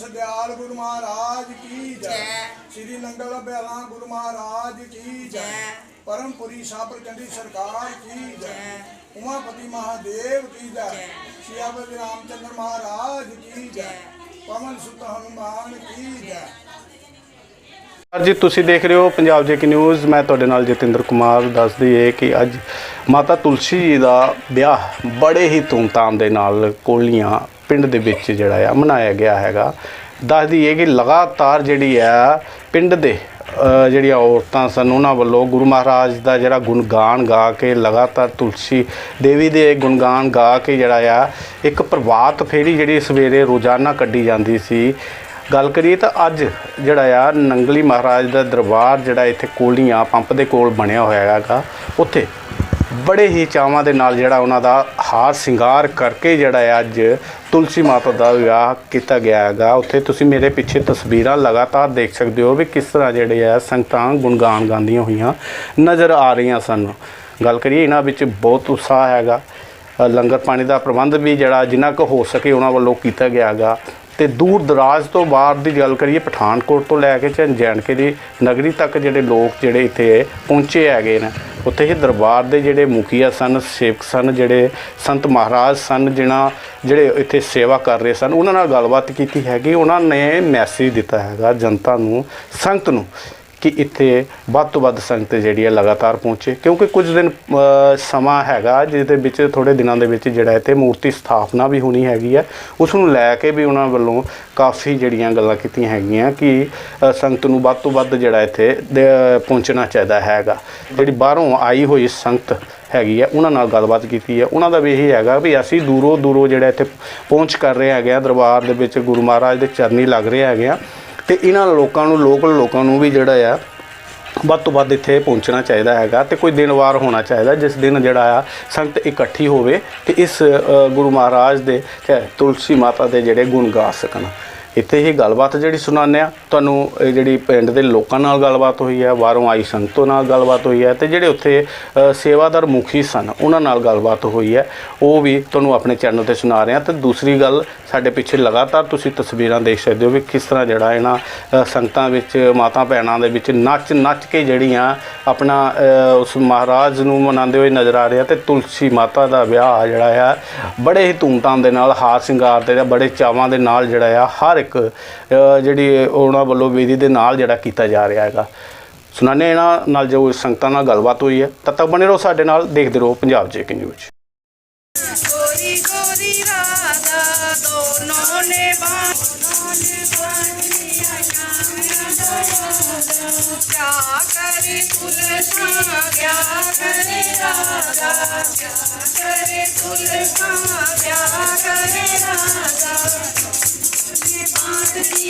ਸਦਿਆਲ ਗੁਰੂ ਮਹਾਰਾਜ ਕੀ ਜੈ। ਸ੍ਰੀ ਨੰਗਲ ਬਿਆਲਾ ਗੁਰੂ ਮਹਾਰਾਜ ਕੀ ਜੈ। ਪਰਮਪੁਰੀ ਸਾਪਰ ਚੰਡੀ ਸਰਕਾਰ ਕੀ ਜੈ। ਉਮਾਪਤੀ ਮਹਾਦੇਵ ਕੀ ਜੈ ਜੈ। ਸਿਆਪਤੀ ਰਾਮਚੰਦਰ ਮਹਾਰਾਜ ਕੀ ਜੈ। ਪਵਨ ਸੁਤ ਹਨੂਮਾਨ ਕੀ ਜੈ ਸਰ ਜੀ ਤੁਸੀਂ ਦੇਖ ਰਹੇ ਹੋ ਪੰਜਾਬ ਜੇਕੇ ਨਿਊਜ਼ ਮੈਂ ਤੁਹਾਡੇ ਨਾਲ ਜਤਿੰਦਰ ਕੁਮਾਰ ਦੱਸ ਦਈਏ ਕਿ ਅੱਜ ਮਾਤਾ ਤੁਲਸੀ ਜੀ ਦਾ ਵਿਆਹ ਬੜੇ ਹੀ ਧੂਮਧਾਮ ਦੇ ਨਾਲ ਕੋਲੀਆਂ ਪਿੰਡ ਦੇ ਵਿੱਚ ਜਿਹੜਾ ਆ ਮਨਾਇਆ ਗਿਆ ਹੈਗਾ। ਦੱਸ ਦਈਏ ਕਿ ਲਗਾਤਾਰ ਜਿਹੜੀ ਆ ਪਿੰਡ ਦੇ ਜਿਹੜੀਆਂ ਔਰਤਾਂ ਸਨ, ਉਹਨਾਂ ਵੱਲੋਂ ਗੁਰੂ ਮਹਾਰਾਜ ਦਾ ਜਿਹੜਾ ਗੁਣਗਾਨ ਗਾ ਕੇ ਲਗਾਤਾਰ ਤੁਲਸੀ ਦੇਵੀ ਦੇ ਗੁਣਗਾਨ ਗਾ ਕੇ ਜਿਹੜਾ ਆ, ਇੱਕ ਪ੍ਰਭਾਤ ਫੇਰੀ ਜਿਹੜੀ ਸਵੇਰੇ ਰੋਜ਼ਾਨਾ ਕੱਢੀ ਜਾਂਦੀ ਸੀ। ਗੱਲ ਕਰੀਏ ਤਾਂ ਅੱਜ ਜਿਹੜਾ ਆ ਨੰਗਲੀ ਮਹਾਰਾਜ ਦਾ ਦਰਬਾਰ ਜਿਹੜਾ ਇੱਥੇ ਕੋਲੀਆਂ, ਪੰਪ ਦੇ ਕੋਲ ਬਣਿਆ ਹੋਇਆ ਹੈਗਾ। ਉੱਥੇ ਬੜੇ ਹੀ ਚਾਵਾਂ ਦੇ ਨਾਲ ਜਿਹੜਾ ਉਹਨਾਂ ਦਾ ਹਾਰ ਸ਼ਿੰਗਾਰ ਕਰਕੇ ਜਿਹੜਾ ਹੈ ਅੱਜ ਤੁਲਸੀ ਮਾਤਾ ਦਾ ਵਿਆਹ ਕੀਤਾ ਗਿਆ ਹੈਗਾ। ਉੱਥੇ ਤੁਸੀਂ ਮੇਰੇ ਪਿੱਛੇ ਤਸਵੀਰਾਂ ਲਗਾਤਾਰ ਦੇਖ ਸਕਦੇ ਹੋ ਵੀ ਕਿਸ ਤਰ੍ਹਾਂ ਜਿਹੜੇ ਆ ਸੰਗਤਾਂ ਗੁਣਗਾਨ ਗਾਉਂਦੀਆਂ ਹੋਈਆਂ ਨਜ਼ਰ ਆ ਰਹੀਆਂ ਸਨ। ਗੱਲ ਕਰੀਏ ਇਹਨਾਂ ਵਿੱਚ ਬਹੁਤ ਉਤਸ਼ਾਹ ਹੈਗਾ। ਲੰਗਰ ਪਾਣੀ ਦਾ ਪ੍ਰਬੰਧ ਵੀ ਜਿਹੜਾ ਜਿੰਨਾ ਕੁ ਹੋ ਸਕੇ ਉਹਨਾਂ ਵੱਲੋਂ ਕੀਤਾ ਗਿਆ ਹੈਗਾ। ਤੇ ਦੂਰ ਦਰਾਜ ਤੋਂ ਬਾਹਰ ਦੀ ਗੱਲ ਕਰੀਏ, ਪਠਾਨਕੋਟ ਤੋਂ ਲੈ ਕੇ ਜੈਨਕੇ ਦੀ ਨਗਰੀ ਤੱਕ ਜਿਹੜੇ ਲੋਕ ਜਿਹੜੇ ਇੱਥੇ ਪਹੁੰਚੇ ਹੈਗੇ ਨੇ, ਉੱਥੇ ਹੀ ਦਰਬਾਰ ਦੇ ਜਿਹੜੇ ਮੁਖੀਆ ਸਨ, ਸੇਵਕ ਸਨ, ਜਿਹੜੇ ਸੰਤ ਮਹਾਰਾਜ ਸਨ, ਜਿਨ੍ਹਾਂ ਜਿਹੜੇ ਇੱਥੇ ਸੇਵਾ ਕਰ ਰਹੇ ਸਨ, ਉਹਨਾਂ ਨਾਲ ਗੱਲਬਾਤ ਕੀਤੀ ਹੈਗੀ, ਉਹਨਾਂ ਨੇ ਮੈਸੇਜ ਦਿੱਤਾ ਹੈਗਾ ਜਨਤਾ ਨੂੰ ਸੰਗਤ ਨੂੰ। ਕਿ ਇੱਥੇ ਵੱਧ ਤੋਂ ਵੱਧ ਸੰਗਤ ਜਿਹੜੀ ਹੈ ਲਗਾਤਾਰ ਪਹੁੰਚੇ। ਕਿਉਂਕਿ ਕੁਝ ਦਿਨ ਸਮਾਂ ਹੈਗਾ ਜਿਸ ਦੇ ਵਿੱਚ ਥੋੜੇ ਦਿਨਾਂ ਦੇ ਵਿੱਚ ਜਿਹੜਾ ਇੱਥੇ ਮੂਰਤੀ ਸਥਾਪਨਾ ਵੀ ਹੋਣੀ ਹੈਗੀ ਹੈ। ਉਸ ਨੂੰ ਲੈ ਕੇ ਵੀ ਉਹਨਾਂ ਵੱਲੋਂ ਕਾਫੀ ਜਿਹੜੀਆਂ ਗੱਲਾਂ ਕੀਤੀਆਂ ਹੈਗੀਆਂ ਕਿ ਸੰਗਤ ਨੂੰ ਵੱਧ ਤੋਂ ਵੱਧ ਜਿਹੜਾ ਇੱਥੇ ਪਹੁੰਚਣਾ ਚਾਹੀਦਾ ਹੈਗਾ। ਜਿਹੜੀ ਬਾਹਰੋਂ ਆਈ ਹੋਈ ਸੰਗਤ ਹੈਗੀ ਹੈ, ਉਹਨਾਂ ਨਾਲ ਗੱਲਬਾਤ ਕੀਤੀ ਹੈ। ਉਹਨਾਂ ਦਾ ਵੀ ਇਹੀ ਹੈਗਾ ਵੀ ਅਸੀਂ ਦੂਰੋਂ ਦੂਰੋਂ ਜਿਹੜਾ ਇੱਥੇ ਪਹੁੰਚ ਕਰ ਰਹੇ ਹੈਗੇ ਆ ਦਰਬਾਰ ਦੇ ਵਿੱਚ ਗੁਰੂ ਮਹਾਰਾਜ ਦੇ ਚਰਨੀ ਲੱਗ ਰਹੇ ਹੈਗੇ ਆ ਤੇ ਇਹਨਾਂ ਲੋਕਾਂ ਨੂੰ, ਲੋਕਲ ਲੋਕਾਂ ਨੂੰ ਵੀ ਜਿਹੜਾ ਆ, ਵੱਧ ਤੋਂ ਵੱਧ ਇੱਥੇ ਪਹੁੰਚਣਾ ਚਾਹੀਦਾ ਹੈਗਾ ਤੇ ਕੋਈ ਦਿਨ ਵਾਰ ਹੋਣਾ ਚਾਹੀਦਾ, ਜਿਸ ਦਿਨ ਜਿਹੜਾ ਆ ਸੰਗਤ ਇਕੱਠੀ ਹੋਵੇ ਤੇ ਇਸ ਗੁਰੂ ਮਹਾਰਾਜ ਦੇ ਤੇ ਤੁਲਸੀ ਮਾਤਾ ਦੇ ਜਿਹੜੇ ਗੁਣ ਗਾ ਸਕਣ। ਇੱਥੇ ਹੀ ਗੱਲਬਾਤ ਜਿਹੜੀ ਸੁਣਾਉਂਦੇ ਆ ਤੁਹਾਨੂੰ ਇਹ ਜਿਹੜੀ ਪਿੰਡ ਦੇ ਲੋਕਾਂ ਨਾਲ ਗੱਲਬਾਤ ਹੋਈ ਹੈ, ਬਾਹਰੋਂ ਆਈ ਸੰਗਤੋਂ ਨਾਲ ਗੱਲਬਾਤ ਹੋਈ ਹੈ ਤੇ ਜਿਹੜੇ ਉੱਥੇ ਸੇਵਾਦਾਰ ਮੁਖੀ ਸਨ, ਉਹਨਾਂ ਨਾਲ ਗੱਲਬਾਤ ਹੋਈ ਹੈ। ਉਹ ਵੀ ਤੁਹਾਨੂੰ ਆਪਣੇ ਚੈਨਲ ਤੇ ਸੁਣਾ ਰਹੇ ਹਾਂ ਤੇ ਦੂਸਰੀ ਗੱਲ, ਸਾਡੇ ਪਿੱਛੇ ਲਗਾਤਾਰ ਤੁਸੀਂ ਤਸਵੀਰਾਂ ਦੇਖ ਸਕਦੇ ਹੋ ਵੀ ਕਿਸ ਤਰ੍ਹਾਂ ਜਿਹੜਾ ਇਹਨਾਂ ਸੰਗਤਾਂ ਵਿੱਚ, ਮਾਤਾ ਭੈਣਾਂ ਦੇ ਵਿੱਚ ਨੱਚ ਨੱਚ ਕੇ ਜਿਹੜੀਆਂ ਆਪਣਾ ਉਸ ਮਹਾਰਾਜ ਨੂੰ ਮਨਾਉਂਦੇ ਹੋਏ ਨਜ਼ਰ ਆ ਰਿਹਾ ਤੇ ਤੁਲਸੀ ਮਾਤਾ ਦਾ ਵਿਆਹ ਜਿਹੜਾ ਆ, ਬੜੇ ਹੀ ਧੂਮਧਾਮ ਦੇ ਨਾਲ ਹਾਰ ਸ਼ਿੰਗਾਰ ਤੇ ਬੜੇ ਚਾਵਾਂ ਦੇ ਨਾਲ ਜਿਹੜਾ ਆ, ਹਰ ਇੱਕ ਅ, ਜਿਹੜੀ ਉਹਨਾਂ ਵੱਲੋਂ ਵਿਧੀ ਦੇ ਨਾਲ ਜਿਹੜਾ ਕੀਤਾ ਜਾ ਰਿਹਾ ਹੈਗਾ ਸੁਣਾਣੇ ਇਹਨਾਂ ਨਾਲ ਜੋ ਸੰਗਤਾਂ ਨਾਲ ਗੱਲਬਾਤ ਹੋਈ ਹੈ ਤਦ ਤੱਕ ਬਣੇ ਰਹੋ ਸਾਡੇ ਨਾਲ ਦੇਖਦੇ ਰਹੋ ਪੰਜਾਬ ਜੇਕੇ ਨਿਊਜ਼ गोरी गोरी राधा दोनों ने क्या करे तुलसा क्या करे राधा क्या करे तुलसा क्या करे राधा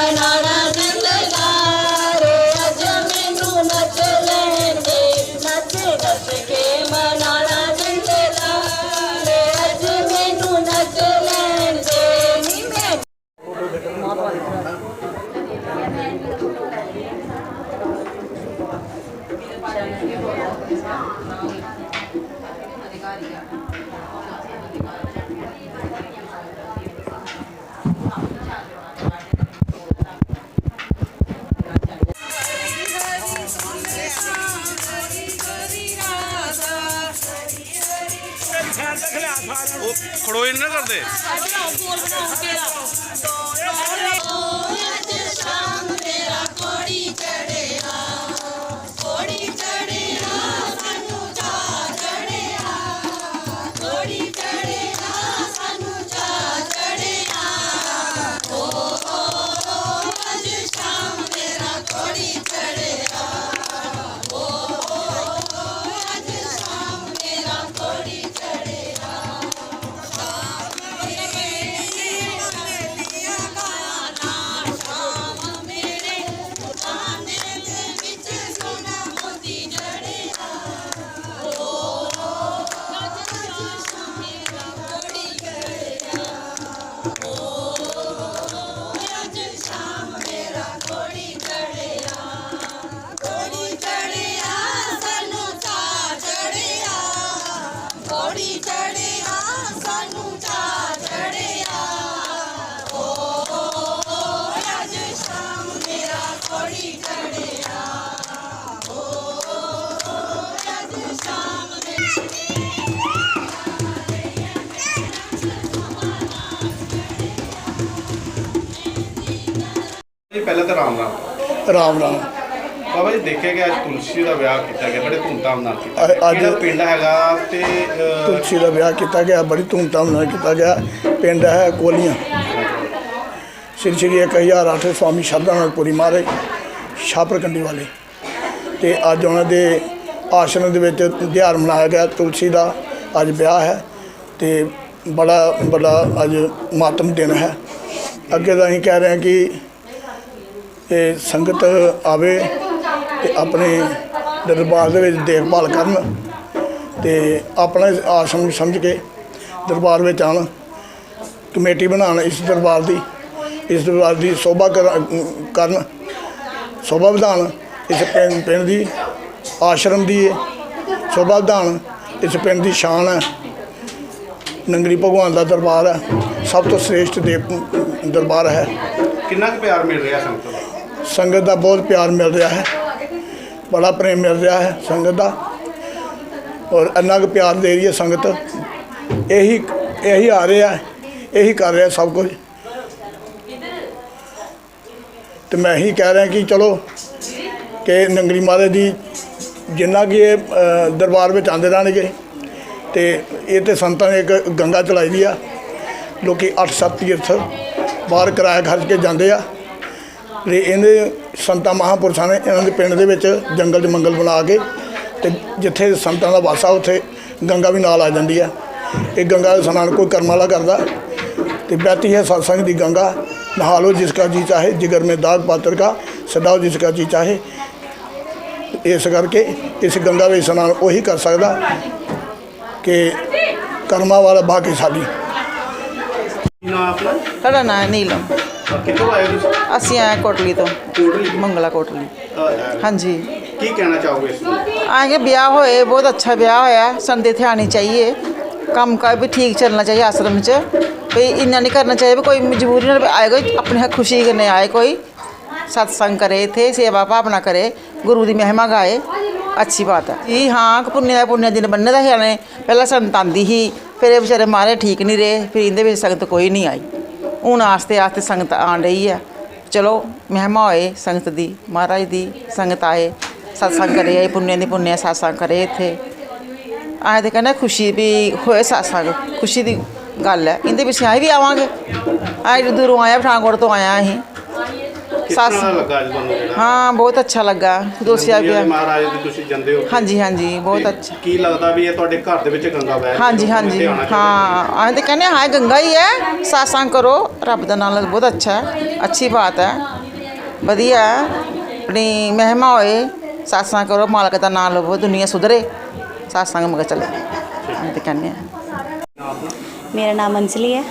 ਕੇ ਮਨਾਣਾ ਸਾਈਡ ਤੇ ਖੜੋਏ ਨਾ ਕਰਦੇ। ਜੀ ਪਹਿਲਾਂ ਤਾਂ ਰਾਮ ਰਾਮ। ਰਾਮ ਰਾਮ। ਬਾਬਾ ਜੀ ਦੇਖਿਆ ਗਿਆ ਅੱਜ ਤੁਲਸੀ ਦਾ ਵਿਆਹ ਕੀਤਾ ਗਿਆ ਬੜੇ ਧੂਮਧਾਮ ਨਾਲ ਕੀਤਾ ਅ- ਗਿਆ। ਅੱਜ- ਕਿਹੜਾ ਪਿੰਡ ਹੈਗਾ ਤੇ ਅਹ, ਤੁਲਸੀ ਦਾ ਵਿਆਹ ਕੀਤਾ ਗਿਆ ਬੜੀ ਧੂਮਧਾਮ ਨਾਲ ਕੀਤਾ ਗਿਆ। ਪਿੰਡ ਹੈ ਕੋਲੀਆਂ। ਸ੍ਰੀ ਸ੍ਰੀ 1008 ਸਵਾਮੀ ਸ਼ਰਧਾਨੰਦਪੁਰੀ ਮਹਾਰਾਜ ਛਾਪਰਕੰਡੀ ਵਾਲੇ। ਤੇ ਅੱਜ ਉਹਨਾਂ ਦੇ ਆਸ਼ਰਮ ਦੇ ਵਿੱਚ ਤਿਉਹਾਰ ਮਨਾਇਆ ਗਿਆ ਤੁਲਸੀ ਦਾ। ਅੱਜ ਵਿਆਹ ਹੈ ਤੇ ਬੜਾ ਬੜਾ ਅੱਜ ਮਾਤਮ ਦਿਨ ਹੈ। ਅੱਗੇ ਤਾਂ ਅਸੀਂ ਕਹਿ ਰਹੇ ਹਾਂ ਕਿ ਇਹ ਸੰਗਤ ਆਵੇ ਤੇ ਆਪਣੇ ਦਰਬਾਰ ਦੇ ਵਿੱਚ ਦੇਖਭਾਲ ਕਰਨ ਤੇ ਆਪਣਾ ਆਸ਼ਰਮ ਨੂੰ ਸਮਝ ਕੇ ਦਰਬਾਰ ਵਿੱਚ ਆਉਣ, ਕਮੇਟੀ ਬਣਾਉਣ ਇਸ ਦਰਬਾਰ ਦੀ, ਇਸ ਦਰਬਾਰ ਦੀ ਸੋਭਾ ਕਰਨ, ਸੋਭਾ ਵਿਧਾਨ ਇਸ ਪਿੰਡ ਪਿੰਡ ਦੀ ਆਸ਼ਰਮ ਦੀ ਹੈ ਸੋਭਾ ਵਿਧਾਨ ਇਸ ਪਿੰਡ ਦੀ ਸ਼ਾਨ ਹੈ। ਨੰਗਰੀ ਭਗਵਾਨ ਦਾ ਦਰਬਾਰ ਹੈ, ਸਭ ਤੋਂ ਸ੍ਰੇਸ਼ਟ ਦੇ ਦਰਬਾਰ ਹੈ। ਕਿੰਨਾ ਕੁ ਪਿਆਰ ਮਿਲ ਰਿਹਾ ਸੰਗਤ ਦਾ ਸੰਗਤ ਦਾ ਬਹੁਤ ਪਿਆਰ ਮਿਲ ਰਿਹਾ ਹੈ। ਬੜਾ ਪ੍ਰੇਮ ਮਿਲ ਰਿਹਾ ਹੈ ਸੰਗਤ ਦਾ। ਔਰ ਇੰਨਾ ਕੁ ਪਿਆਰ ਦੇ ਰਹੀ ਹੈ ਸੰਗਤ। ਇਹੀ ਇਹੀ ਆ ਰਿਹਾ ਇਹੀ ਕਰ ਰਿਹਾ ਸਭ ਕੁਝ। ਤੇ ਮੈਂ ਹੀ ਕਹਿ ਰਿਹਾ ਕਿ ਚਲੋ ਕਿ ਨੰਗਰੀ ਮਾਤਾ ਦੀ ਜਿੰਨਾ ਕਿ ਇਹ ਦਰਬਾਰ ਵਿੱਚ ਆਉਂਦੇ ਰਹਿਣਗੇ। ਤੇ ਇਹ ਤੇ ਸੰਤਾਂ ਨੇ ਇੱਕ ਗੰਗਾ ਚਲਾਈ ਦੀ ਆ। ਲੋਕੀ 8-7 ਤੀਰਥ ਬਾਹਰ ਕਿਰਾਇਆ ਖਰਚ ਕੇ ਜਾਂਦੇ ਆ। ਤੇ ਇਹਦੇ ਸੰਤਾਂ ਮਹਾਪੁਰਸ਼ਾਂ ਨੇ ਇਹਨਾਂ ਦੇ ਪਿੰਡ ਦੇ ਵਿੱਚ ਜੰਗਲ 'ਚ ਮੰਗਲ ਬਣਾ ਕੇ ਤੇ ਜਿੱਥੇ ਸੰਤਾਂ ਦਾ ਵਾਸਾ ਉੱਥੇ ਗੰਗਾ ਵੀ ਨਾਲ ਆ ਜਾਂਦੀ ਹੈ ਇਹ ਗੰਗਾ ਦਾ ਸਨਾਨ ਕੋਈ ਕਰਮ ਵਾਲਾ ਕਰਦਾ। ਤੇ ਬਹਿਤੀ ਹੈ ਸਤਸੰਗ ਦੀ ਗੰਗਾ ਨਹਾ ਲੋ ਜਿਸ ਕਾ ਜੀ ਚਾਹੇ ਜਿਗਰ ਮੇ ਦਾਗ ਪਾਤਰ ਕਾ ਸਦਾਓ ਜਿਸ ਕਾ ਜੀ ਚਾਹੇ। ਇਸ ਕਰਕੇ ਇਸ ਗੰਗਾ ਵਿੱਚ ਸਨਾਨ ਉਹੀ ਕਰ ਸਕਦਾ ਕਿ ਕਰਮਾ ਵਾਲਾ ਬਾਕੀ ਸਾਡੀ। ਸਾਡਾ ਨਾਮ ਨੀਲਮ। ਕਿੱਥੋਂ ਆਏ ਹੋ ਤੁਸੀਂ ਅਸੀਂ ਆਏ ਕੋਟਲੀ ਤੋਂ ਕੋਟਲੀ ਮੰਗਲਾ ਕੋਟਲੀ ਅਹ, ਹਾਂਜੀ ਕੀ ਕਹਿਣਾ ਚਾਹੋਗੇ ਇਸ ਨੂੰ आगे ब्याह होए बहुत अच्छा ब्याह होया संदे थे आनी चाहिए ਕੰਮ ਕਾਰ ਵੀ ਠੀਕ ਚੱਲਣਾ ਚਾਹੀਏ ਆਸ਼ਰਮ 'ਚ ਵੀ ਇੰਨਾ ਨਹੀਂ ਕਰਨਾ ਚਾਹੀਏ ਵੀ ਕੋਈ ਮਜਬੂਰੀ ਨਾਲ ਆਏ ਕੋਈ ਆਪਣੇ ਖੁਸ਼ੀ ਕਰਨੇ ਆਏ ਕੋਈ ਸਤਸੰਗ ਕਰੇ ਇੱਥੇ ਸੇਵਾ ਭਾਵਨਾ ਕਰੇ ਗੁਰੂ ਦੀ ਮਹਿਮਾ ਗਾਏ ਅੱਛੀ ਬਾਤ ਹੈ ਜੀ ਹਾਂ ਪੁੰਨੇ ਦਾ ਪੁੰਨੇ ਦਿਨ ਬੰਨੇ ਦਾ ਨੇ ਪਹਿਲਾਂ ਸੰਤ ਆਂਦੀ ਸੀ ਫਿਰ ਇਹ ਵਿਚਾਰੇ ਮਾਰੇ ਠੀਕ ਨਹੀਂ ਰਹੇ ਫਿਰ ਇਹਦੇ ਵਿੱਚ ਸੰਗਤ ਕੋਈ ਨਹੀਂ ਆਈ ਹੁਣ ਆਸਤੇ ਆਸਤੇ ਸੰਗਤ ਆਣ ਰਹੀ ਹੈ। ਚਲੋ, ਮਹਿਮਾ ਹੋਏ ਸੰਗਤ ਦੀ, ਮਹਾਰਾਜ ਦੀ ਸੰਗਤ ਆਏ, ਸਤਸੰਗ ਕਰੇ ਆਏ ਪੁੰਨੇ ਦੀ ਪੁੰਨੇ ਸਤਸੰਗ ਕਰੇ ਇੱਥੇ। ਆਏ ਤੇ ਕਹਿੰਦਾ ਖੁਸ਼ੀ ਵੀ ਹੋਏ ਸਤਸੰਗ, ਖੁਸ਼ੀ ਦੀ ਗੱਲ ਹੈ। ਇਹਦੇ ਪਿੱਛੇ ਆਏ ਵੀ ਆਵਾਂਗੇ। ਆਏ ਦੂਰੋਂ ਆਇਆ, ਪਠਾਨਕੋਟ ਤੋਂ ਆਇਆ ਅਸੀਂ। ਸੱਸ- ਤਰ੍ਹਾਂ ਲੱਗਾ ਅੱਜ ਤੁਹਾਨੂੰ ਜਿਹੜਾ? ਹਾਂ ਬਹੁਤ ਅੱਛਾ ਲੱਗਾ। ਦੋਸਿਆ ਵਾਲੇ ਮਹਾਰਾਜ ਦੀ ਤੁਸੀਂ ਜਾਂਦੇ ਹੋ। ਹਾਂਜੀ ਹਾਂਜੀ ਬਹੁਤ ਅੱਛਾ। ਕੀ ਲੱਗਦਾ ਵੀ ਇਹ ਤੁਹਾਡੇ ਘਰ ਦੇ ਵਿੱਚ ਗੰਗਾ ਵਹਿ ਰਹੀ? ਹਾਂਜੀ ਹਾਂਜੀ। ਧਿਆਨ ਨਾਲ ਹਾਂ ਆਏ ਤੇ ਕਹਿੰਦੇ ਹਾਂ ਗੰਗਾ ਹੀ ਹੈ। ਸਾਸਾਂ ਕਰੋ ਰੱਬ ਦਾ ਨਾਮ ਬਹੁਤ ਅੱਛਾ ਹੈ। ਅੱਛੀ ਬਾਤ ਹੈ। ਵਧੀਆ ਹੈ। ਆਪਣੀ ਮਹਿਮਾ ਹੋਏ ਸਾਸਾਂ ਕਰੋ ਮਾਲਕ ਦਾ ਨਾਮ ਲਵੋ ਦੁਨੀਆ ਸੁਧਰੇ। ਸਾਸਾਂ ਮਗ ਚੱਲੇ। ਅਸੀਂ ਤੇ ਕਹਿੰਦੇ ਹਾਂ। ਮੇਰਾ ਨਾਮ ਅੰਜਲੀ ਹੈ।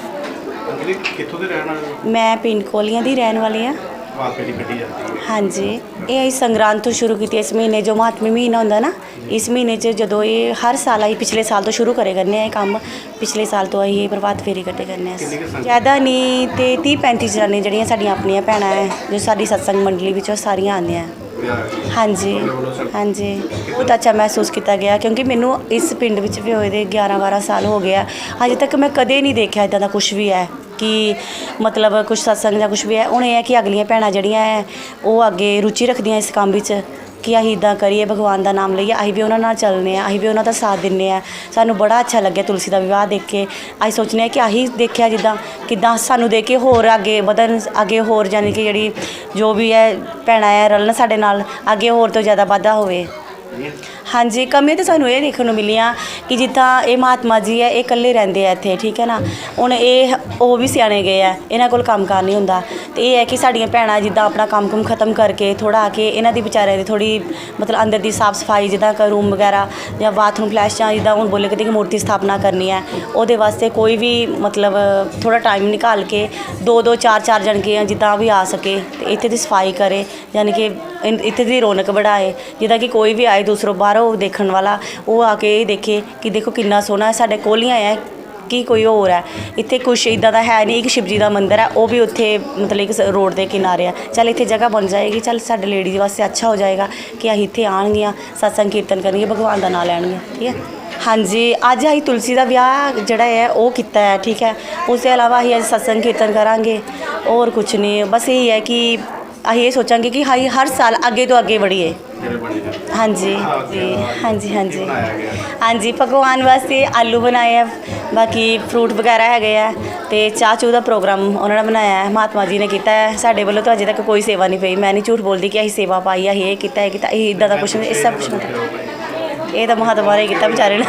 ਅੰਜਲੀ ਕਿੱਥੋਂ ਦੇ ਰਹਿਣ ਵਾਲੇ ਹੋ? ਮੈਂ ਪਿੰਡ ਕੋਲੀਆਂ ਦੀ ਰਹਿਣ ਵਾਲੀ ਹਾਂ। ਪ੍ਰਭਾਤ ਫੇਰੀ ਕੱਢੀ ਜਾਂਦੀ ਹੈ? ਹਾਂਜੀ ਇਹ ਅਸੀਂ ਸੰਗਰਾਂਦ ਤੋਂ ਸ਼ੁਰੂ ਕੀਤੀ ਇਸ ਮਹੀਨੇ ਜੋ ਮਹਾਤਮੀ ਮਹੀਨਾ ਹੁੰਦਾ ਨਾ ਇਸ ਮਹੀਨੇ 'ਚ ਜਦੋਂ ਇਹ ਹਰ ਸਾਲ ਅਸੀਂ ਪਿਛਲੇ ਸਾਲ ਤੋਂ ਸ਼ੁਰੂ ਕਰੇ ਕਰਨੇ ਆ ਇਹ ਕੰਮ ਪਿਛਲੇ ਸਾਲ ਤੋਂ ਅਸੀਂ ਇਹ ਪ੍ਰਭਾਤ ਫੇਰੀ ਕੱਢੇ ਕਰਨੇ ਆ। ਜ਼ਿਆਦਾ ਨਹੀਂ ਤੇ 30 35 ਜਨਾਨੀ ਜਿਹੜੀਆਂ ਸਾਡੀਆਂ ਆਪਣੀਆਂ ਭੈਣਾਂ ਹੈ ਜੋ ਸਾਡੀ ਸਤਸੰਗ ਮੰਡਲੀ ਵਿੱਚੋਂ ਸਾਰੀਆਂ ਆਉਂਦੀਆਂ। ਹਾਂਜੀ ਹਾਂਜੀ। ਬਹੁਤ ਅੱਛਾ ਮਹਿਸੂਸ ਕੀਤਾ ਗਿਆ, ਕਿਉਂਕਿ ਮੈਨੂੰ ਇਸ ਪਿੰਡ ਵਿੱਚ ਵੀ ਹੋਏ ਦੇ 11 12 ਸਾਲ ਹੋ ਗਿਆ ਅਜੇ ਤੱਕ ਮੈਂ ਕਦੇ ਨਹੀਂ ਦੇਖਿਆ ਇਦਾਂ ਦਾ ਕੁਝ ਵੀ ਹੈ, ਕਿ ਮਤਲਬ ਕੁਝ ਸਤਸੰਗ ਜਾਂ ਕੁਝ ਵੀ ਹੈ। ਹੁਣ ਇਹ ਹੈ ਕਿ ਅਗਲੀਆਂ ਭੈਣਾਂ ਜਿਹੜੀਆਂ ਹੈ, ਉਹ ਅੱਗੇ ਰੁਚੀ ਰੱਖਦੀਆਂ ਇਸ ਕੰਮ ਵਿੱਚ। ਕਿ ਅਸੀਂ ਇੱਦਾਂ ਕਰੀਏ, ਭਗਵਾਨ ਦਾ ਨਾਮ ਲਈਏ, ਅਸੀਂ ਵੀ ਉਹਨਾਂ ਨਾਲ ਚੱਲਨੇ ਆ ਅਸੀਂ ਵੀ ਉਹਨਾਂ ਦਾ ਸਾਥ ਦਿੰਨੇ ਆ ਸਾਨੂੰ ਬੜਾ ਅੱਛਾ ਲੱਗਿਆ ਤੁਲਸੀ ਦਾ ਵਿਵਾਹ ਦੇਖ ਕੇ। ਅਸੀਂ ਸੋਚਨੇ ਆ ਕਿ ਅਸੀਂ ਦੇਖਿਆ ਜਿੱਦਾਂ, ਕਿਦਾਂ ਸਾਨੂੰ ਦੇਖ ਕੇ ਹੋਰ ਅੱਗੇ ਵਧਣ, ਅੱਗੇ ਹੋਰ ਜਾਨੀ ਕਿ ਜਿਹੜੀ ਜੋ ਵੀ ਹੈ, ਭੈਣਾਂ ਹੈ, ਰਲਣ ਸਾਡੇ ਨਾਲ, ਅੱਗੇ ਹੋਰ ਤੋਂ ਜ਼ਿਆਦਾ ਵਾਧਾ ਹੋਵੇ। ਹਾਂਜੀ, ਕਮੀ ਤਾਂ ਸਾਨੂੰ ਇਹ ਦੇਖਣ ਨੂੰ ਮਿਲੀਆਂ ਕਿ ਜਿੱਦਾਂ ਇਹ ਮਹਾਤਮਾ ਜੀ ਹੈ, ਇਹ ਇਕੱਲੇ ਰਹਿੰਦੇ ਆ ਇੱਥੇ, ਠੀਕ ਹੈ ਨਾ? ਹੁਣ ਇਹ, ਉਹ ਵੀ ਸਿਆਣੇ ਗਏ ਆ, ਇਹਨਾਂ ਕੋਲ ਕੰਮ ਕਾਰ ਨਹੀਂ ਹੁੰਦਾ। ਤੇ ਇਹ ਹੈ ਕਿ ਸਾਡੀਆਂ ਭੈਣਾਂ ਜਿੱਦਾਂ ਆਪਣਾ ਕੰਮ ਕੁਮ ਖਤਮ ਕਰਕੇ ਥੋੜਾ ਆ ਕੇ ਇਹਨਾਂ ਦੀ ਵਿਚਾਰਿਆਂ ਦੀ ਥੋੜੀ ਮਤਲਬ ਅੰਦਰ ਦੀ ਸਾਫ਼ ਸਫ਼ਾਈ, ਜਿੱਦਾਂ ਕ ਰੂਮ ਵਗੈਰਾ ਜਾਂ ਬਾਥਰੂਮ ਫਲੈਸ਼ ਜਾਂ ਜਿੱਦਾਂ ਹੁਣ ਬੋਲੇ ਕਿ ਮੂਰਤੀ ਸਥਾਪਨਾ ਕਰਨੀ ਹੈ, ਉਹਦੇ ਵਾਸਤੇ ਕੋਈ ਵੀ ਮਤਲਬ ਥੋੜਾ ਟਾਈਮ ਨਿਕਾਲ ਕੇ ਦੋ ਦੋ, ਚਾਰ ਚਾਰ ਜਣਕੇ ਜਿੱਦਾਂ ਵੀ ਆ ਸਕੇ ਤੇ ਇੱਥੇ ਦੀ ਸਫ਼ਾਈ ਕਰੇ ਯਾਨੀ ਕਿ ਇੱਥੇ ਦੀ ਰੌਣਕ ਵਧਾਏ ਜਿੱਦਾਂ ਕਿ ਕੋਈ ਵੀ ਆਏ, ਦੂਸਰੋਂ ਬਾਹਰ ਦੇਖਣ ਵਾਲਾ, ਉਹ ਆ ਕੇ ਇਹ ਦੇਖੇ ਕਿ ਦੇਖੋ ਕਿੰਨਾ ਸੋਹਣਾ ਸਾਡੇ ਕੋਲੀਆਂ ਹੈ ਕੀ ਕੋਈ ਹੋਰ ਹੈ। ਇੱਥੇ ਕੁਛ ਇਦਾਂ ਦਾ ਹੈ ਨਹੀਂ ਇੱਕ ਸ਼ਿਵਜੀ ਦਾ ਮੰਦਿਰ ਹੈ, ਉਹ ਵੀ ਉੱਥੇ ਮਤਲਬ ਇੱਕ ਰੋਡ ਦੇ ਕਿਨਾਰੇ ਆ ਚੱਲ ਇੱਥੇ ਜਗ੍ਹਾ ਬਣ ਜਾਏਗੀ, ਚੱਲ ਸਾਡੇ ਲੇਡੀਜ਼ ਵਾਸਤੇ ਅੱਛਾ ਹੋ ਜਾਏਗਾ ਕਿ ਅਸੀਂ ਇੱਥੇ ਆਣਗੀਆਂ ਸਤਸੰਗ ਕੀਰਤਨ ਕਰਨਗੇ, ਭਗਵਾਨ ਦਾ ਨਾਮ ਲੈਣਗੇ, ਠੀਕ ਹੈ। ਹਾਂਜੀ, ਅੱਜ ਅਸੀਂ ਤੁਲਸੀ ਦਾ ਵਿਆਹ ਜਿਹੜਾ ਹੈ, ਉਹ ਕੀਤਾ ਹੈ, ਠੀਕ ਹੈ। ਉਸ ਤੋਂ ਇਲਾਵਾ ਅਸੀਂ ਅੱਜ ਸਤਸੰਗ ਕੀਰਤਨ ਕਰਾਂਗੇ, ਹੋਰ ਕੁਝ ਨਹੀਂ, ਬਸ ਇਹ ਹੈ ਕਿ ਅਸੀਂ ਇਹ ਸੋਚਾਂਗੇ ਕਿ ਅਸੀਂ ਹਰ ਸਾਲ ਅੱਗੇ ਤੋਂ ਅੱਗੇ ਵੜੀਏ। ਹਾਂਜੀ। ਜੀ ਹਾਂਜੀ ਹਾਂਜੀ। ਹਾਂਜੀ ਪਕਵਾਨ ਵਾਸਤੇ ਆਲੂ ਬਣਾਏ ਆ। ਬਾਕੀ ਫਰੂਟ ਵਗੈਰਾ ਹੈਗੇ ਆ ਤੇ ਚਾਹ ਚੂ ਦਾ ਪ੍ਰੋਗਰਾਮ ਉਹਨਾਂ ਨੇ ਬਣਾਇਆ ਹੈ। ਮਹਾਤਮਾ ਜੀ ਨੇ ਕੀਤਾ ਹੈ। ਸਾਡੇ ਵੱਲੋਂ ਤਾਂ ਅਜੇ ਤੱਕ ਕੋਈ ਸੇਵਾ ਨਹੀਂ ਪਈ। ਮੈਂ ਨਹੀਂ ਝੂਠ ਬੋਲਦੀ ਕਿ ਅਸੀਂ ਸੇਵਾ ਪਾਈ ਆ ਇਹ ਕੀਤਾ ਇਹ ਕੀਤਾ ਇਹ ਇਦਾਂ ਦਾ ਕੁਛ ਨਹੀਂ ਇਹ ਸਭ ਮਤਲਬ ਇਹ ਤਾਂ ਮਹਾਤਮਾ ਨੇ ਕੀਤਾ ਵਿਚਾਰੇ ਨੇ।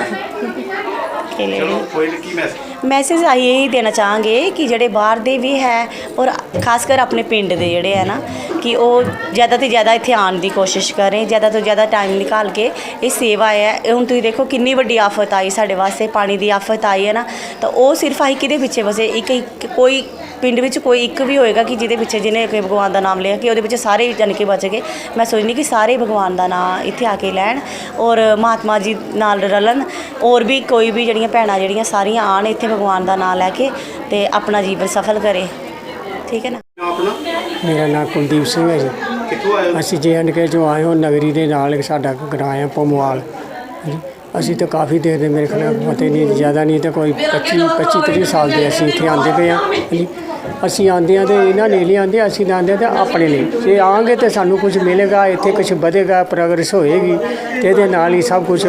ਚਲੋ ਕੋਈ ਨਹੀਂ ਕੀ ਮੈਸੇਜ ਮੈਸੇਜ ਆਈ ਇਹ ਦੇਣਾ ਚਾਹਾਂਗੇ ਕਿ ਜਿਹੜੇ ਬਾਹਰ ਦੇ ਵੀ ਹੈ ਔਰ ਖਾਸ ਕਰ ਆਪਣੇ ਪਿੰਡ ਦੇ ਜਿਹੜੇ ਹੈ ਨਾ, ਕਿ ਉਹ ਜ਼ਿਆਦਾ ਤੋਂ ਜ਼ਿਆਦਾ ਇੱਥੇ ਆਉਣ ਦੀ ਕੋਸ਼ਿਸ਼ ਕਰੇ, ਜ਼ਿਆਦਾ ਤੋਂ ਜ਼ਿਆਦਾ ਟਾਈਮ ਨਿਕਾਲ ਕੇ ਇਹ ਸੇਵਾ ਹੈ। ਹੁਣ ਤੁਸੀਂ ਦੇਖੋ ਕਿੰਨੀ ਵੱਡੀ ਆਫਤ ਆਈ ਸਾਡੇ ਵਾਸਤੇ, ਪਾਣੀ ਦੀ ਆਫਤ ਆਈ ਹੈ ਨਾ, ਤਾਂ ਉਹ ਸਿਰਫ ਆਹੀ ਕਿਹਦੇ ਪਿੱਛੇ ਵਸੇ? ਇੱਕ ਇੱਕ ਕੋਈ ਪਿੰਡ ਵਿੱਚ ਕੋਈ ਇੱਕ ਵੀ ਹੋਏਗਾ ਕਿ ਜਿਹਦੇ ਪਿੱਛੇ ਜਿਹਨੇ ਕੋਈ ਭਗਵਾਨ ਦਾ ਨਾਮ ਲਿਆ ਕਿ ਉਹਦੇ ਵਿੱਚ ਸਾਰੇ ਹੀ ਕੇ ਬਚ ਗਏ। ਮੈਂ ਸੋਚਦੀ ਕਿ ਸਾਰੇ ਭਗਵਾਨ ਦਾ ਨਾਮ ਇੱਥੇ ਆ ਕੇ ਲੈਣ ਔਰ ਮਹਾਤਮਾ ਜੀ ਨਾਲ ਰਲਣ। ਔਰ ਵੀ ਕੋਈ ਵੀ ਜਿਹੜੀਆਂ ਭੈਣਾਂ ਜਿਹੜੀਆਂ ਸਾਰੀਆਂ ਆਣ ਇੱਥੇ ਭਗਵਾਨ ਦਾ ਨਾਮ ਲੈ ਕੇ ਤੇ ਆਪਣਾ ਜੀਵਨ ਸਫਲ ਕਰੇ। ਠੀਕ ਹੈ ਨਾ? ਆਪਣਾ? ਮੇਰਾ ਨਾਮ ਕੁਲਦੀਪ ਸਿੰਘ ਹੈ ਜੀ। ਕਿੱਥੋਂ ਆਏ ਅਸੀਂ ਜੇ ਚੋਂ ਆਏ ਹਾਂ ਨਗਰੀ ਦੇ ਨਾਲ ਇੱਕ ਸਾਡਾ ਗ੍ਰਾਂ ਹੈ ਪਮਵਾਲ ਅਸੀਂ ਤਾਂ ਕਾਫੀ ਦੇਰ ਦੇ ਮੇਰੇ ਖਿਆਲ ਪਤਾ ਨਹੀਂ ਜ਼ਿਆਦਾ ਨਹੀਂ ਤਾਂ ਕੋਈ 25 25 30 ਸਾਲ ਦੇ ਅਸੀਂ ਇੱਥੇ ਆਉਂਦੇ ਪਏ ਹਾਂਜੀ। ਅਸੀਂ ਆਉਂਦੇ ਹਾਂ ਤੇ ਇਹਨਾਂ ਨੇ ਲਈ ਆਉਂਦੇ ਅਸੀਂ ਤਾਂ ਆਉਂਦੇ ਹਾਂ ਤੇ ਆਪਣੇ ਲਈ। ਜੇ ਆਂਗੇ ਤੇ ਸਾਨੂੰ ਕੁਝ ਮਿਲੇਗਾ, ਇੱਥੇ ਕੁਝ ਵਧੇਗਾ, ਪ੍ਰੋਗਰੈਸ ਹੋਏਗੀ ਤੇ ਇਹਦੇ ਨਾਲ ਹੀ ਸਭ ਕੁਝ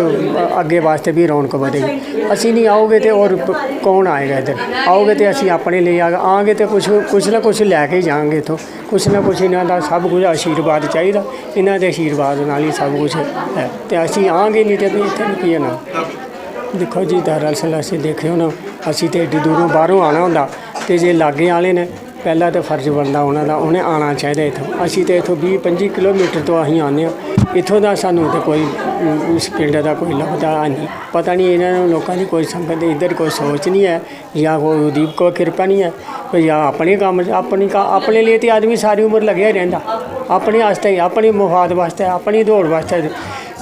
ਅੱਗੇ ਵਾਸਤੇ ਵੀ ਰੌਣਕ ਵਧੇਗੀ। ਅਸੀਂ ਨਹੀਂ ਆਓਗੇ ਤੇ ਹੋਰ ਕੌਣ ਆਏਗਾ ਇੱਧਰ? ਆਓਗੇ ਤੇ ਅਸੀਂ ਆਪਣੇ ਲਈ ਆਂਗੇ ਆਵਾਂਗੇ ਤੇ ਕੁਝ ਕੁਝ ਨਾ ਕੁਝ ਲੈ ਕੇ ਹੀ ਜਾਵਾਂਗੇ ਇੱਥੋਂ। ਕੁਝ ਨਾ ਕੁਝ ਇਹਨਾਂ ਦਾ ਸਭ ਕੁਝ ਆਸ਼ੀਰਵਾਦ ਚਾਹੀਦਾ। ਇਹਨਾਂ ਦੇ ਆਸ਼ੀਰਵਾਦ ਨਾਲ ਹੀ ਸਭ ਕੁਝ ਹੈ। ਤੇ ਅਸੀਂ ਆਂਗੇ ਨਹੀਂ ਤੇ ਵੀ ਇੱਥੇ ਵੀ ਕੀ ਨਾ ਦੇਖੋ ਜੀ, ਦਰਅਸਲ ਅਸੀਂ ਦੇਖਿਓ ਨਾ, ਅਸੀਂ ਤੇ ਏਡੀ ਦੂਰੋਂ ਬਾਹਰੋਂ ਆਣਾ ਹੁੰਦਾ। ਤੇ ਜੇ ਲਾਗੇ ਵਾਲੇ ਨੇ ਪਹਿਲਾਂ ਤਾਂ ਫਰਜ਼ ਬਣਦਾ ਉਹਨਾਂ ਦਾ ਉਹਨੇ ਆਣਾ ਚਾਹੀਦਾ ਇੱਥੋਂ। ਅਸੀਂ ਤੇ ਇੱਥੋਂ 20 25 ਕਿਲੋਮੀਟਰ ਤੋਂ ਅਸੀਂ ਆਉਂਦੇ ਹਾਂ। ਇੱਥੋਂ ਦਾ ਸਾਨੂੰ ਤੇ ਕੋਈ ਅਮ, ਪਿੰਡ ਦਾ ਕੋਈ ਲੱਭਦਾ ਨਹੀਂ। ਪਤਾ ਨਹੀਂ ਇਹਨਾਂ ਨੂੰ ਲੋਕਾਂ ਦੀ ਕੋਈ ਸੰਗਤ ਦੀ ਇੱਧਰ ਕੋਈ ਸੋਚ ਨਹੀਂ ਹੈ ਜਾਂ ਕੋਈ ਉਦੀਪ ਕੋਈ ਕਿਰਪਾ ਨਹੀਂ ਹੈ ਕੋਈ ਜਾਂ ਆਪਣੇ ਕੰਮ 'ਚ ਆਪਣੀ ਆਪਣੇ ਲਈ ਤੇ ਆਦਮੀ ਸਾਰੀ ਉਮਰ ਲੱਗਿਆ ਹੀ ਰਹਿੰਦਾ। ਆਪਣੇ ਵਾਸਤੇ ਹੀ, ਆਪਣੀ ਮੁਫਾਦ ਵਾਸਤੇ ਆਪਣੀ ਦੌੜ ਵਾਸਤੇ।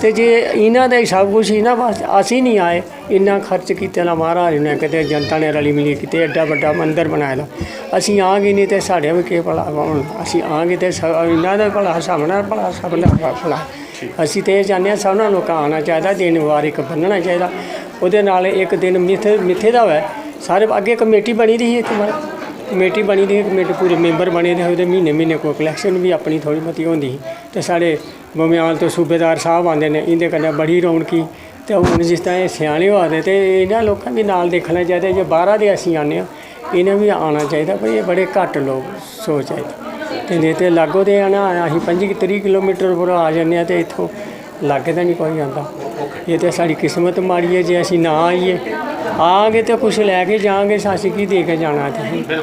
ਤੇ ਜੇ ਇਹਨਾਂ ਦਾ ਹੀ ਸਭ ਕੁਝ ਇਹਨਾਂ ਵਾਸਤੇ ਅਸੀਂ ਨਹੀਂ ਆਏ। ਇੰਨਾ ਖਰਚ ਕੀਤੇ ਨਾ ਮਹਾਰਾਜ ਨੇ ਕਿਤੇ ਜਨਤਾ ਨੇ ਰਲੀ ਮਿਲੀ ਕਿਤੇ ਐਡਾ ਵੱਡਾ ਮੰਦਿਰ ਬਣਾਇਆ ਲਾ। ਅਸੀਂ ਆਂਗੇ ਨਹੀਂ ਤੇ ਸਾਡੇ ਵੀ ਕੀ ਭਲਾ ਹੁਣ। ਅਸੀਂ ਆਂਗੇ ਤੇ ਸ- ਇਹਨਾਂ ਦਾ ਭਲਾ ਸਾਹਮਣਾ ਭਲਾ ਸਭ ਦਾ ਭਲਾ। ਅਸੀਂ ਤੇ ਇਹ ਚਾਹੁੰਦੇ ਹਾਂ ਸਭਨਾਂ ਲੋਕਾਂ ਆਉਣਾ ਚਾਹੀਦਾ ਦਿਨ ਵਾਰ ਇੱਕ ਬੰਨਣਾ ਚਾਹੀਦਾ। ਉਹਦੇ ਨਾਲ ਇੱਕ ਦਿਨ ਮਿੱਥੇ ਮਿੱਥੇ ਦਾ ਹੋਇਆ। ਸਾਰੇ ਅੱਗੇ ਕਮੇਟੀ ਬਣੀ ਰਹੀ ਇੱਕ ਵਾਰ। ਕਮੇਟੀ ਬਣੀ ਦੀ, ਕਮੇਟੀ ਪੂਰੇ ਮੈਂਬਰ ਬਣੇ ਦੇ ਉਹਦੇ ਮਹੀਨੇ ਮਹੀਨੇ ਕੋਈ ਕਲੈਕਸ਼ਨ ਵੀ ਆਪਣੀ ਥੋੜੀ ਬਹੁਤੀ ਹੁੰਦੀ ਸੀ। ਤੇ ਸਾਡੇ ਬਮਿਆਲ ਤੋਂ ਸੂਬੇਦਾਰ ਸਾਹਿਬ ਆਉਂਦੇ ਨੇ, ਇਹਦੇ ਕੰਨੇ ਬੜੀ ਰੌਣਕੀ। ਤੇ ਹੁਣ ਜਿਸ ਤਰ੍ਹਾਂ ਇਹ ਸਿਆਣੇ ਹੋਦੇ ਤੇ ਇਹਨਾਂ ਲੋਕਾਂ ਵੀ ਨਾਲ ਦੇਖਣਾ ਚਾਹੀਦਾ, ਜੇ ਬਾਹਰਾਂ ਦੇ ਅਸੀਂ ਆਉਂਦੇ ਹਾਂ, ਇਹਨਾਂ ਵੀ ਆਉਣਾ ਚਾਹੀਦਾ ਪਰ ਇਹ ਬੜੇ ਘੱਟ ਲੋਕ ਸੋਚ ਹੈ ਤੇ ਨਹੀਂ ਤੇ ਲਾਗੋ ਦੇ ਆਣਾ ਅਸੀਂ 25 30 ਕਿਲੋਮੀਟਰ ਉੱਪਰ ਆ ਜਾਂਦੇ ਹਾਂ ਤੇ ਇੱਥੋਂ ਲਾਗੇ ਤਾਂ ਨਹੀਂ ਕੋਈ ਆਉਂਦਾ। ਇਹ ਤੇ ਸਾਡੀ ਕਿਸਮਤ ਮਾੜੀ ਹੈ, ਜੇ ਅਸੀਂ ਨਾ ਆਈਏ, ਆਵਾਂਗੇ ਤੇ ਕੁਝ ਲੈ ਕੇ ਜਾਵਾਂਗੇ ਅਸੀਂ ਕੀ ਦੇ ਕੇ ਜਾਣਾ ਇੱਥੇ